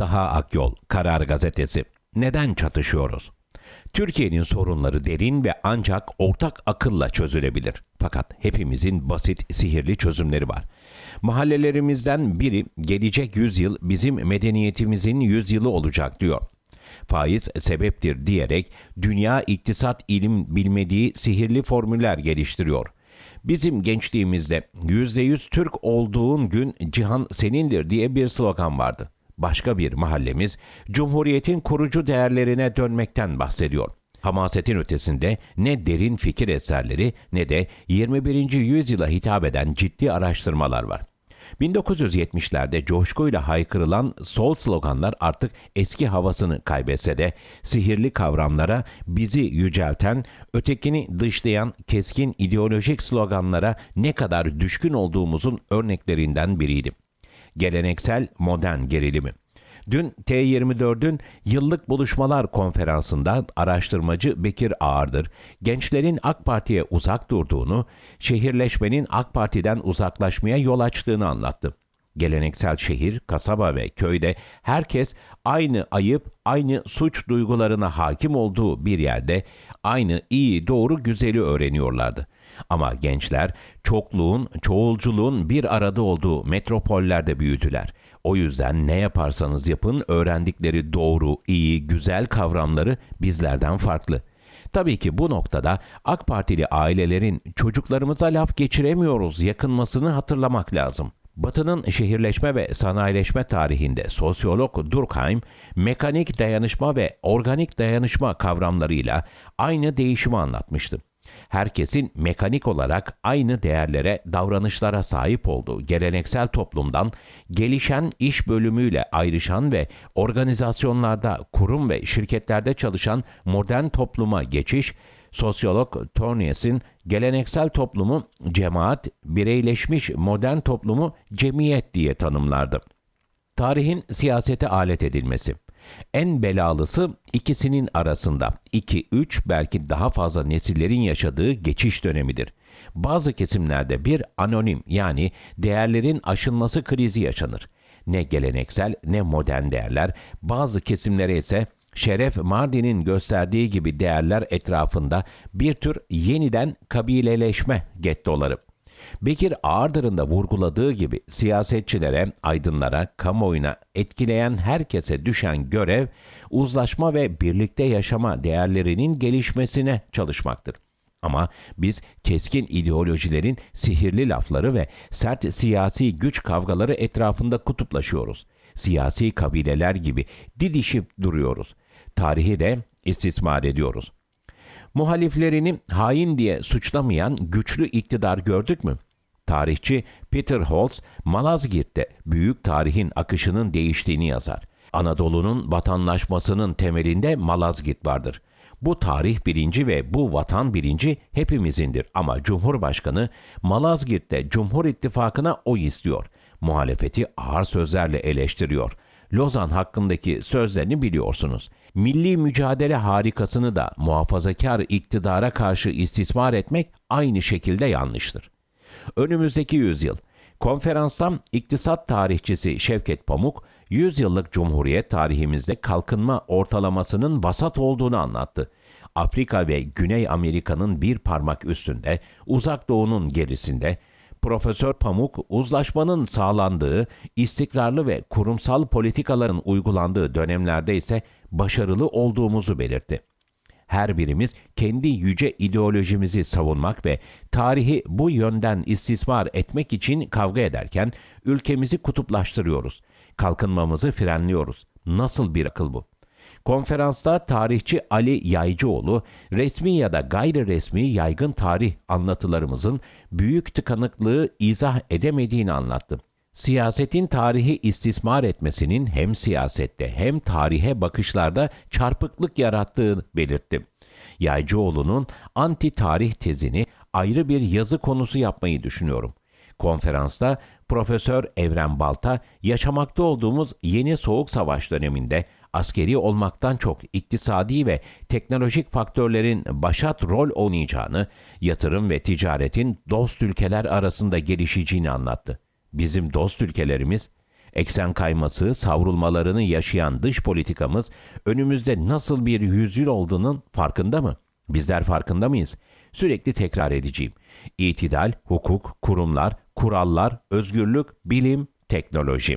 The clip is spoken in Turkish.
Daha Akyol, Karar Gazetesi. Neden çatışıyoruz? Türkiye'nin sorunları derin ve ancak ortak akılla çözülebilir. Fakat hepimizin basit, sihirli çözümleri var. Mahallelerimizden biri gelecek yüzyıl bizim medeniyetimizin yüzyılı olacak diyor. Faiz sebeptir diyerek dünya iktisat ilim bilmediği sihirli formüller geliştiriyor. Bizim gençliğimizde %100 Türk olduğun gün cihan senindir diye bir slogan vardı. Başka bir mahallemiz Cumhuriyet'in kurucu değerlerine dönmekten bahsediyor. Hamasetin ötesinde ne derin fikir eserleri ne de 21. yüzyıla hitap eden ciddi araştırmalar var. 1970'lerde coşkuyla haykırılan sol sloganlar artık eski havasını kaybetse de sihirli kavramlara bizi yücelten, ötekini dışlayan keskin ideolojik sloganlara ne kadar düşkün olduğumuzun örneklerinden biriydi. Geleneksel modern gerilimi. Dün T24'ün yıllık buluşmalar konferansında araştırmacı Bekir Ağırdır, gençlerin AK Parti'ye uzak durduğunu, şehirleşmenin AK Parti'den uzaklaşmaya yol açtığını anlattı. Geleneksel şehir, kasaba ve köyde herkes aynı ayıp, aynı suç duygularına hakim olduğu bir yerde aynı iyi, doğru, güzeli öğreniyorlardı. Ama gençler çokluğun, çoğulculuğun bir arada olduğu metropollerde büyüdüler. O yüzden ne yaparsanız yapın öğrendikleri doğru, iyi, güzel kavramları bizlerden farklı. Tabii ki bu noktada AK Partili ailelerin çocuklarımıza laf geçiremiyoruz yakınmasını hatırlamak lazım. Batı'nın şehirleşme ve sanayileşme tarihinde sosyolog Durkheim, mekanik dayanışma ve organik dayanışma kavramlarıyla aynı değişimi anlatmıştı herkesin mekanik olarak aynı değerlere, davranışlara sahip olduğu geleneksel toplumdan gelişen iş bölümüyle ayrışan ve organizasyonlarda, kurum ve şirketlerde çalışan modern topluma geçiş, sosyolog Tornies'in geleneksel toplumu cemaat, bireyleşmiş modern toplumu cemiyet diye tanımlardı. Tarihin siyasete alet edilmesi en belalısı ikisinin arasında 2-3 belki daha fazla nesillerin yaşadığı geçiş dönemidir. Bazı kesimlerde bir anonim yani değerlerin aşılması krizi yaşanır. Ne geleneksel ne modern değerler, bazı kesimlere ise Şeref Mardin'in gösterdiği gibi değerler etrafında bir tür yeniden kabileleşme gettoları. Bekir Ağırdır'ın da vurguladığı gibi siyasetçilere, aydınlara, kamuoyuna etkileyen herkese düşen görev uzlaşma ve birlikte yaşama değerlerinin gelişmesine çalışmaktır. Ama biz keskin ideolojilerin sihirli lafları ve sert siyasi güç kavgaları etrafında kutuplaşıyoruz. Siyasi kabileler gibi didişip duruyoruz. Tarihi de istismar ediyoruz. Muhaliflerini hain diye suçlamayan güçlü iktidar gördük mü? Tarihçi Peter Holtz, Malazgirt'te büyük tarihin akışının değiştiğini yazar. Anadolu'nun vatanlaşmasının temelinde Malazgirt vardır. Bu tarih bilinci ve bu vatan bilinci hepimizindir ama Cumhurbaşkanı Malazgirt'te Cumhur İttifakı'na oy istiyor. Muhalefeti ağır sözlerle eleştiriyor. Lozan hakkındaki sözlerini biliyorsunuz. Milli mücadele harikasını da muhafazakar iktidara karşı istismar etmek aynı şekilde yanlıştır. Önümüzdeki yüzyıl Konferanstan iktisat tarihçisi Şevket Pamuk, 100 yıllık Cumhuriyet tarihimizde kalkınma ortalamasının vasat olduğunu anlattı. Afrika ve Güney Amerika'nın bir parmak üstünde, Uzak Doğu'nun gerisinde, Profesör Pamuk, uzlaşmanın sağlandığı, istikrarlı ve kurumsal politikaların uygulandığı dönemlerde ise başarılı olduğumuzu belirtti. Her birimiz kendi yüce ideolojimizi savunmak ve tarihi bu yönden istismar etmek için kavga ederken ülkemizi kutuplaştırıyoruz. Kalkınmamızı frenliyoruz. Nasıl bir akıl bu? Konferansta tarihçi Ali Yaycıoğlu, resmi ya da gayri resmi yaygın tarih anlatılarımızın büyük tıkanıklığı izah edemediğini anlattı. Siyasetin tarihi istismar etmesinin hem siyasette hem tarihe bakışlarda çarpıklık yarattığını belirtti. Yaycıoğlu'nun anti tarih tezini ayrı bir yazı konusu yapmayı düşünüyorum. Konferansta Profesör Evren Balta yaşamakta olduğumuz yeni soğuk savaş döneminde askeri olmaktan çok iktisadi ve teknolojik faktörlerin başat rol oynayacağını, yatırım ve ticaretin dost ülkeler arasında gelişeceğini anlattı. Bizim dost ülkelerimiz Eksen kayması, savrulmalarını yaşayan dış politikamız önümüzde nasıl bir yüzyıl olduğunun farkında mı? Bizler farkında mıyız? Sürekli tekrar edeceğim. İtidal, hukuk, kurumlar, kurallar, özgürlük, bilim, teknoloji.